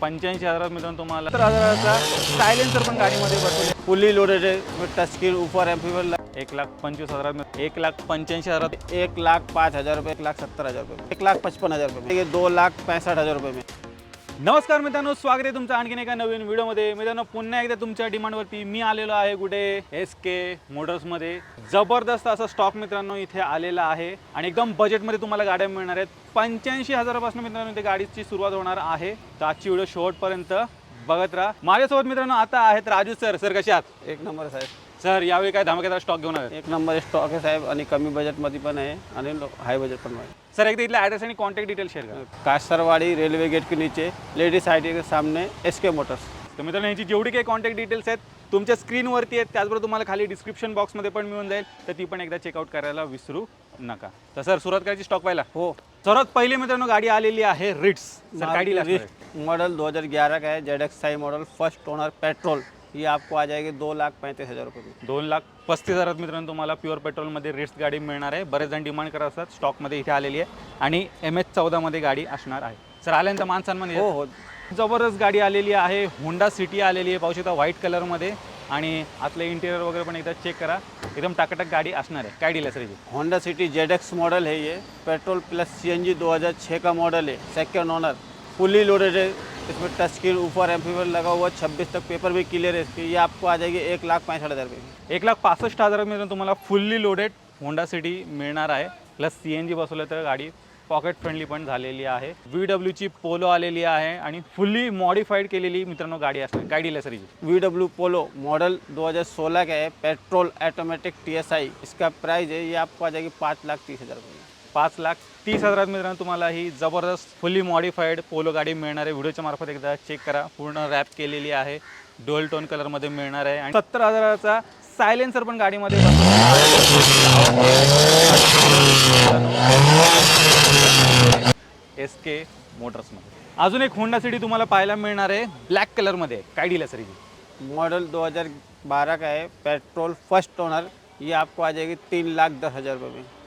पंच्याऐंशी हजारात मिळून तुम्हाला सत्तर हजाराचा सायलेन्सर पण गाडीमध्ये बसवले. फुल्ली लोडेड टचकील इसमें टच स्क्रीन एक लाख पंचवीस हजारात एक लाख पंच्याऐंशी हजारात एक लाख पाच हज़ार रुपये एक लाख सत्तर हज़ार रुपये एक लाख पचपन हज़ार रुपये दो लाख पैंसठ हज़ार रुपये में नमस्कार मित्रांनो स्वागत आहे तुमचं आणखीन एका नवीन व्हिडिओमध्ये. मित्रांनो पुन्हा एकदा तुमच्या डिमांडवरती मी आलेलो आहे कुठे? एस के मोटर्समध्ये जबरदस्त असा स्टॉक मित्रांनो इथे आलेला आहे. आणि एकदम बजेटमध्ये तुम्हाला गाड्या मिळणार आहेत. पंच्याऐंशी हजारापासून मित्रांनो इथे गाडीची सुरुवात होणार आहे. तर आजची व्हिडिओ शेवटपर्यंत बघत राहा. माझ्यासोबत मित्रांनो आता आहेत राजू सर. सर कसे आहात? एक नंबर साहेब. सर यावेळी काय धमाकेदार स्टॉक घेऊन आले एक नंबर स्टॉक आहे साहेब आणि कमी बजेटमध्ये पण आहे आणि हाय बजेट पण आहे. सर एकदा इथला ॲड्रेस आणि कॉन्टॅक्ट डिटेल शेअर करा. कासरवाड़ी रेलवे गेट के नीचे लेडीज आई के सामने एस के मोटर्स तर मित्रांनो यांची जेवढी काही कॉन्टॅक्ट डिटेल्स आहेत तुमच्या स्क्रीनवरती आहेत त्याचबरोबर तुम्हाला खाली डिस्क्रिप्शन बॉक्समध्ये पण मिळून जाईल तर ती पण एकदा चेकआउट करायला विसरू नका. तर सर सुरुवात करायची स्टॉक पाहिला हो. सर्वात पहिले मित्रांनो गाडी आलेली आहे रिट्स सर गाडी मॉडल 2011 का है Z X I model first owner petrol ये आपको आ जाएगी दो लाख पैंतीस हज़ार रुपये दोन लाख पस्तीस हजारात मित्रांनो तुम्हाला प्युअर पेट्रोलमध्ये रिट्स गाडी मिळणार आहे. बरेच जण डिमांड करत असतात स्टॉकमध्ये इथे आलेली आहे. आणि एम एच चौदामध्ये गाडी असणार आहे. सर आल्यानंतर मान सन्मान हो हो. जबरदस्त गाडी आलेली आहे. होंडा सिटी आलेली आहे. पाहू शकता व्हाईट कलरमध्ये आणि आतलं इंटिरियर वगैरे पण एकदा चेक करा. एकदम टाकाटक गाडी असणार आहे. काय डील सर याची? Honda City Z X model है ये petrol plus C N G दो हज़ार छः का मॉडल है सेकेंड ओनर फुली लोडेड है इसमें टच स्क्रीन ऊपर एम्पलीफायर लगा हुआ छब्बीस तक पेपर भी क्लियर है इसकी। ये आपको आ जाएगी एक लाख पैंसठ हज़ार रुपये में एक लाख पासष्ट मित्रांनो तुम्हाला फुल्ली लोडेड होंडा सिटी मिळणार आहे. प्लस सी एन जी बसवलं तर गाडी पॉकेट फ्रेंडली पण झालेली आहे. व्ही डब्ल्यूची पोलो आलेली आहे आणि फुल्ली मॉडिफाईड केलेली मित्रांनो गाडी असणार काय डील सर हिची? वी डब्ल्यू पोलो मॉडल 2016 का है petrol automatic T S I इसका प्राइस है ये आपको आ जाएगी पाँच लाख तीस हज़ार रुपये में पाच लाख तीस हजारात मित्रांनो तुम्हाला ही जबरदस्त फुल्ली मॉडिफाईड पोलो गाडी मिळणार आहे. व्हिडिओच्या मार्फत एकदा चेक करा. पूर्ण रॅप केलेली आहे. डोल टोन कलरमध्ये मिळणार आहे. आणि सत्तर हजाराचा सायलेन्सर पण गाडीमध्ये एस के मोटर्समध्ये अजून एक होंडा सिटी तुम्हाला पाहायला मिळणार आहे. ब्लॅक कलरमध्ये काय डील आहे सर हिची मॉडल 2012 का है पेट्रोल फर्स्ट ओनर ये आपको आ जाएगी तीन लाख दस हज़ार रुपये में.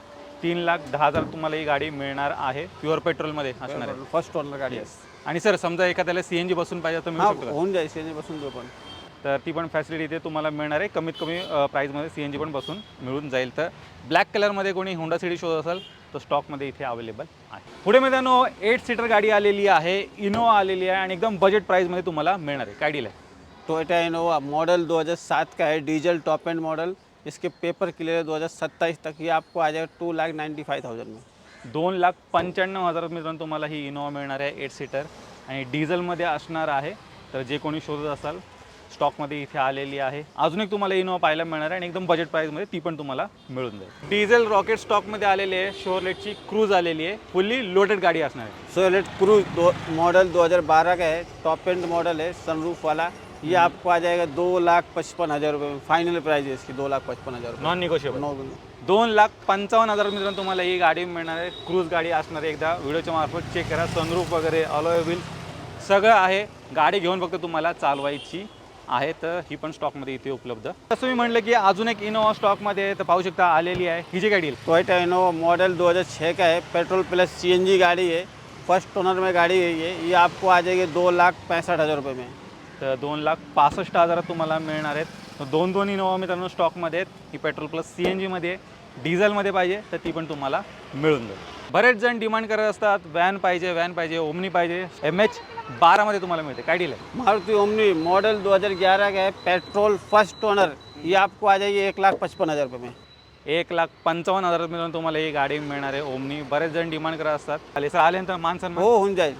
तीन लाख दहा हजार तुम्हाला ही गाडी मिळणार आहे. प्युअर पेट्रोलमध्ये असणार आहे. फर्स्ट ओनर गाड़ी है आणि सर समजा एखाद्याला सी एन जी बसून पाहिजे तर मिळू हाँ शकतो का? होऊन सी बसून दो पण. तर ती पण फॅसिलिटी इथे तुम्हाला मिळणार आहे. कमीत कमी अ, प्राईजमध्ये सी एन जी पण बसून मिळून जाईल. तर ब्लॅक कलरमध्ये कोणी होंडा सिटी शोध असेल तर स्टॉकमध्ये इथे अवेलेबल आहे. पुढे मित्रांनो एट सीटर गाडी आलेली आहे. इनोवा आलेली आहे आणि एकदम बजेट प्राईजमध्ये तुम्हाला मिळणार आहे. काय डील आहे? टोयोटा इनोवा मॉडल 2007 का है डीजल टॉप एंड मॉडल इसके पेपर क्लियर है 2027 तक। ये आपको आ जाएगा two lakh ninety five thousand में। दोन लाख पंच्याण्णव हजारात मित्रांनो तुम्हाला ही इनोवा मिळणार आहे एट सीटर. आणि डिझेलमध्ये असणार आहे तर जे कोणी शोधत असाल स्टॉकमध्ये इथे आलेली आहे. अजून एक तुम्हाला इनोवा पाहायला मिळणार आहे आणि एकदम बजेट प्राईजमध्ये ती पण तुम्हाला मिळून जाईल. डिझेल रॉकेट स्टॉकमध्ये आलेली आहे शोरलेटची क्रूज आलेली आहे फुल्ली लोडेड गाडी असणार आहे. सोलेट क्रूज दो मॉडल 2012 का है टॉप एंड मॉडल है सनरूफ वाला. ये आपको आ जाएगा दो लाख पचपन हज़ार रुपये। फाइनल प्राइस है इसकी दो लाख पचपन हज़ार रुपये। नॉन निगोशिएबल नौ दोन लाख पंचावन्न हजार मित्रांनो तुम्हाला ही गाडी मिळणार आहे. क्रूज गाडी असणार आहे एकदा. व्हिडिओच्या मार्फत चेक करा. सनरूफ वगैरे अलॉय व्हील सगळं आहे. गाडी घेऊन फक्त तुम्हाला चालवायची आहे तर ही पण स्टॉकमध्ये इथे उपलब्ध. तसं मी म्हटलं की अजून एक इनोवा स्टॉकमध्ये आहे, तर पाहू शकता आलेली आहे. ही जी गाडी टोयोटा इनोवा मॉडल 2006 का है. पेट्रोल प्लस सीएनजी गाड़ी है. फर्स्ट ओनर में गाड़ी है ये. ये आपको आ जाएगी दो लाख पैंसठ हज़ार रुपये में। तर दोन लाख पासष्ट हजारात तुम्हाला मिळणार आहेत. तर दोन दोन इनोवा मित्रांनो स्टॉकमध्ये आहेत. ही पेट्रोल प्लस सी एन जीमध्ये आहे. डिझेलमध्ये पाहिजे तर ती पण तुम्हाला मिळून जाईल. बरेच जण डिमांड करत असतात व्हॅन पाहिजे व्हॅन पाहिजे ओमनी पाहिजे. एम एच बारामध्ये तुम्हाला मिळते. काय डील आहे? मारुति ओमनी मॉडल 2011 का है पेट्रोल फर्स्ट ओनर ये आपको आ जाएगी एक लाख पचपन हज़ार रुपये में. एक लाख पंचावन्न हजारात मित्रांनो तुम्हाला ही गाडी मिळणार आहे ओमनी. बरेच जण डिमांड करत असतात. आले सर आल्यानंतर मान सन्मान. हो होऊन जाईल.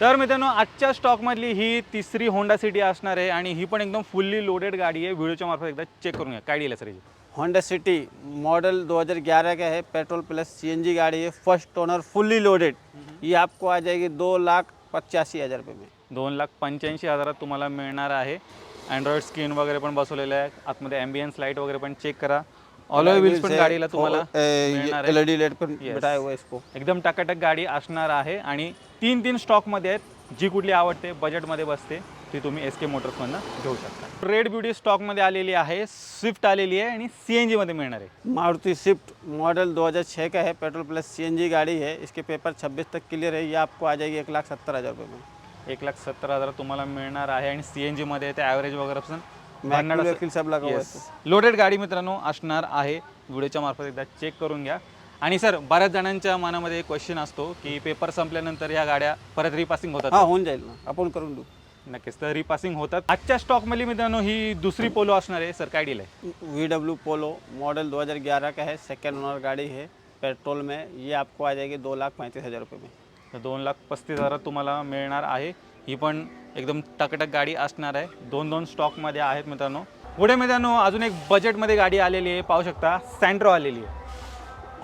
तर मित्रांनो आजच्या स्टॉकमधली ही तिसरी होंडा सिटी असणार आहे आणि ही पण एकदम फुल्ली लोडेड गाडी आहे. व्हिडिओच्या मार्फत एकदा चेक करून घ्या. काय डील आहे सर हिची? होंडा सिटी मॉडल 2011 का है पेट्रोल प्लस सीएनजी गाड़ी है फर्स्ट ओनर फुल्ली लोडेड ये आपको आ जाएगी दो लाख पचासी हज़ार रुपये में. दोन लाख पंच्याऐंशी हजारात तुम्हाला मिळणार आहे. अँड्रॉइड स्क्रीन वगैरे पण बसवलेलं आहे आतमध्ये ॲम्बियन्स लाइट वगैरे पण चेक करा. ऑलोय व्हील्स पण गाडीला तुम्हाला मिळणार आहे. E D Yes. हुआ है इसको. एकदम टकाटक गाडी असणार आहे आणि तीन तीन स्टॉकमध्ये आहेत. जी कुठली आवडते बजेटमध्ये बसते ती तुम्ही एस के मोटर्समधनं घेऊ शकता. रेड ब्युटी स्टॉकमध्ये आलेली आहे स्विफ्ट आलेली आहे आणि सी एन जीमध्ये मिळणार आहे. मारुति स्विफ्ट मॉडल 2006 का है पेट्रोल प्लस सीएनजी गाड़ी है. इसके पेपर 26 तक क्लियर है. ये आपको आ जाएगी एक लाख सत्तर हज़ार रुपये में. एक लाख सत्तर हजार तुम्हाला मिळणार आहे आणि सी एन जीमध्ये ते ॲव्हरेज वगैरे है इसमें। लोडेड गाडी मित्रांनो असणार आहे. व्हिडिओच्या मार्फत एकदा चेक करून घ्या. आणि सर बऱ्याच जणांच्या मनामध्ये एक क्वेश्चन असतो की पेपर संपल्यानंतर या गाड्या परत रिपासिंग होतात हाँ होऊन जाईल ना. आपण करून देऊ. नक्कीच तर रिपासिंग होतात. आजच्या स्टॉकमध्ये मित्रांनो ही दुसरी पोलो असणार आहे. सर काय डील आहे? वी डब्ल्यू पोलो मॉडल 2011 का है. सेकेंड ओनर गाड़ी है. पेट्रोल में. ये आपको आ जाएगी दो लाख पैंतीस हज़ार रुपये में. तर दोन लाख पस्तीस हजारात तुम्हाला मिळणार आहे. ही पण एकदम टकटक गाडी असणार आहे. दोन दोन स्टॉकमध्ये आहेत मित्रांनो. पुढे मित्रांनो अजून एक बजेटमध्ये गाडी आलेली आहे. पाहू शकता सँट्रो आलेली आहे.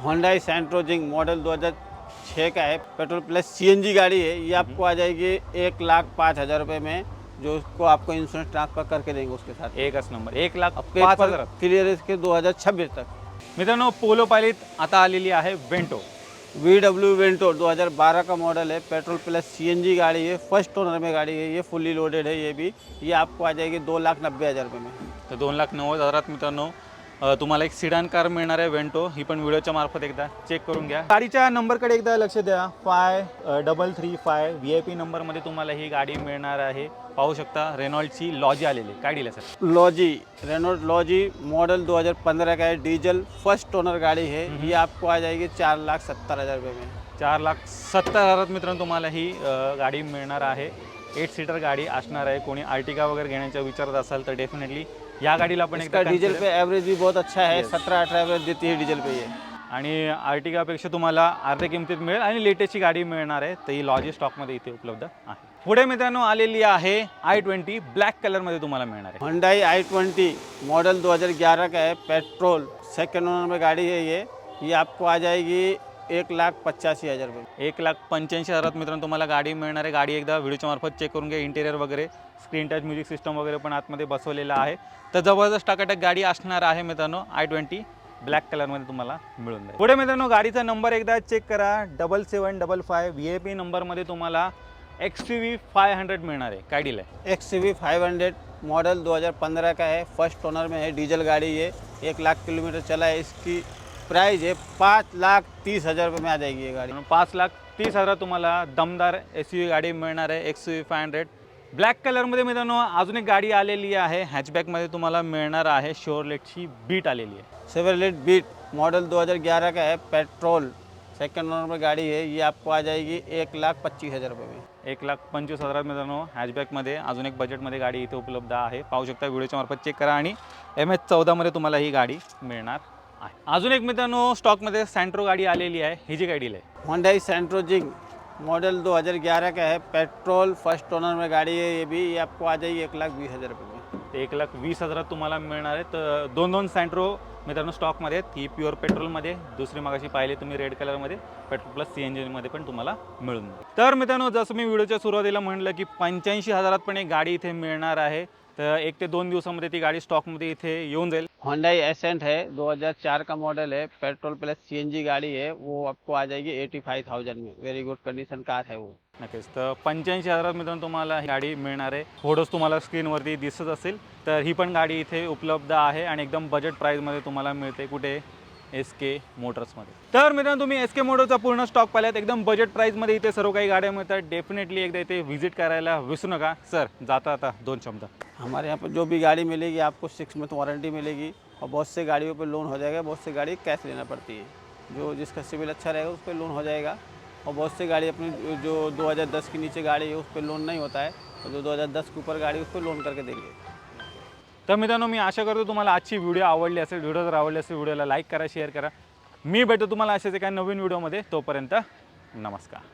होंडाई सेंट्रोजिंग मॉडल 2006 का है। पेट्रोल प्लस सीएनजी गाड़ी है। ये आपको आ जाएगी एक लाख पाँच हज़ार रुपये में जो उसको आपको इंश्योरेंस ट्रांसफ़र करके देंगे उसके साथ। एकच नंबर एक लाख पाच क्लियर इसके 2026 तक। मित्रांनो पोलो पायलीत आता आलेली आहे वेंटो वी डब्ल्यू वेंटो 2012 का मॉडल है। पेट्रोल प्लस सीएनजी गाड़ी है। फ़र्स्ट ओनर में गाड़ी है। ये फुल्ली लोडेड है ये भी। ये आपको आ जाएगी दो लाख नब्बे हज़ार रुपये में। तर दोन लाख नव्वद हजारात मित्रांनो अ, तुम्हाला एक सिडान कार मिळणार आहे वेंटो. ही पण व्हिडिओच्या मार्फत एकदा चेक करून घ्या. गाडीच्या नंबरकडे एकदा लक्ष द्या. Five double three five V I P नंबरमध्ये तुम्हाला ही गाडी मिळणार आहे. पाहू शकता रेनॉल्डची लॉजी आलेली आहे. काय दिलं sir Lodgy Renault Lodgy model 2015 का है. डीजल फर्स्ट ओनर गाड़ी है. ये आपको आ जाएगी चार लाख सत्तर हज़ार रुपये में. चार लाख सत्तर हजारात मित्रांनो तुम्हाला ही गाडी मिळणार आहे. एट सीटर गाडी असणार आहे. कोणी आर्टिका वगैरे घेण्याचा विचारत असाल तर डेफिनेटली या गाडीला पण इसका डीजल consider- पे एवरेज भी बहुत अच्छा है सत्रह अठारह एवरेज देती है डीजल पे ये। आणि आर्टिकापेक्षा तुम्हाला अर्ध्या किमतीत मिळेल आणि लेटेस्टची गाडी मिळणार आहे तर ही लॉजी स्टॉकमध्ये इथे उपलब्ध आहे. पुढे मित्रांनो आलेली आहे आय ट्वेंटी ब्लॅक कलरमध्ये तुम्हाला मिळणार आहे. होंडाई आई ट्वेंटी मॉडल 2011 का है पेट्रोल सेकेंड ओनर में गाड़ी है ये। ये आपको आ जाएगी एक लाख पचासी हज़ार रुपये. एक लाख पंच्याऐंशी हजारात मित्रांनो तुम्हाला गाडी मिळणार आहे. गाडी एकदा व्हिडिओच्या मार्फत चेक करून घ्या. इंटेरियर वगैरे स्क्रीन टच म्युझिक सिस्टम वगैरे पण आतमध्ये बसवलेलं आहे. तर जबरदस्त टाकाटक गाडी असणार आहे मित्रांनो. आय ट्वेंटी ब्लॅक कलरमध्ये तुम्हाला मिळून जाईल. पुढे मित्रांनो गाडीचा नंबर एकदा चेक करा. Double seven double five V I P नंबरमध्ये तुम्हाला X T V five hundred मिळणार आहे. काय डील आहे? X V five hundred model 2015 का है फर्स्ट ओनर में है डीजल गाड़ी है एक लाख किलोमीटर चला है इसकी. प्राइस है पाँच लाख तीस हज़ार रुपये में आ जाएगी ये गाड़ी। पाच लाख तीस हजार तुम्हाला दमदार एस यू गाडी मिळणार आहे X U five hundred black कलरमध्ये मित्रांनो अजून एक गाडी आलेली आहे हॅचबॅकमध्ये तुम्हाला मिळणार आहे शोरलेटची बीट आलेली आहे. सेवरलेट बीट मॉडल 2011 का है पेट्रोल सेकंड ओनर में गाड़ी है ये आपको आ जाएगी एक लाख पच्चीस हज़ार रुपये में। एक लाख पंचवीस हजारात मित्रांनो हॅचबॅकमध्ये अजून एक बजेटमध्ये गाडी इथे उपलब्ध आहे. पाहू शकता व्हिडिओच्या मार्फत चेक करा आणि एम एच चौदामध्ये तुम्हाला ही गाडी मिळणार. आहे. अजून एक मित्रांनो स्टॉकमध्ये सँट्रो गाडी आलेली आहे. ही जी गाडी आहे? होंडाई सेंट्रोजिंग मॉडल 2011 का है. पेट्रोल फर्स्ट ओनर में गाड़ी है. ये भी ये आपको आ जाएगी एक लाख बीस हज़ार रुपये में। एक लाख वीस हजारात तुम्हाला मिळणार आहे. तर दोन दोन सँट्रो मित्रांनो स्टॉकमध्ये आहेत. ही प्युअर पेट्रोलमध्ये दुसरी मागाशी पाहिली तुम्ही रेड कलरमध्ये पेट्रोल प्लस सी एन जीमध्ये पण तुम्हाला मिळून जाईल. तर मित्रांनो जसं मी व्हिडिओच्या सुरुवातीला म्हटलं की पंच्याऐंशी हजारात पण एक गाडी इथे मिळणार आहे. तर एक ते दोन दिवसामध्ये ती गाडी स्टॉकमध्ये इथे येऊन जाईल. होंडाई एसेंट है 2004 का मॉडल है पेट्रोल प्लस सीएनजी गाड़ी है वो आपको आ जाएगी एटी फाइव थाउजेंड में। वेरी गुड कंडीशन कार है वो। नक्कीच तर पंच्याऐंशी हजारात मित्रांनो तुम्हाला ही गाडी मिळणार आहे. फोटोज तुम्हाला स्क्रीनवरती दिसत असेल तर ही पण गाडी इथे उपलब्ध आहे आणि एकदम बजेट प्राईजमध्ये तुम्हाला मिळते कुठे? एस के मोटर्समध्ये तर मित्रांनो तुम्ही एस के मोटरचा पूर्ण स्टॉक पाहिल्यात एकदम बजेट प्राईजमध्ये इथे सर्व काही गाड्या मिळतात. डेफिनेटली एकदा इथे व्हिजिट करायला विसरू नका. सर जाता आता दोन शब्द. हमारे यहाँ पर जो भी गाड़ी मिलेगी आपको सिक्स मंथ वारंटी मिलेगी। और बहुत से गाड़ियों पे लोन हो जाएगा बहुत से गाड़ी कैश लेना पड़ती है। जो जिसका सिविल अच्छा रहेगा उस पर लोन हो जाएगा। और बहुत सी गाड़ी अपनी जो- 2010 के नीचे गाड़ी है उस पर लोन नहीं होता है। और जो 2010 के ऊपर गाड़ी उस पर लोन करके देंगे। तर मित्रांनो मी आशा करतो तुम्हाला आजची व्हिडिओ आवडली असेल व्हिडिओ जर आवडली असेल व्हिडिओला लाईक करा शेअर करा. मी भेटतो तुम्हाला अशाच एका नवीन व्हिडिओमध्ये तोपर्यंत नमस्कार.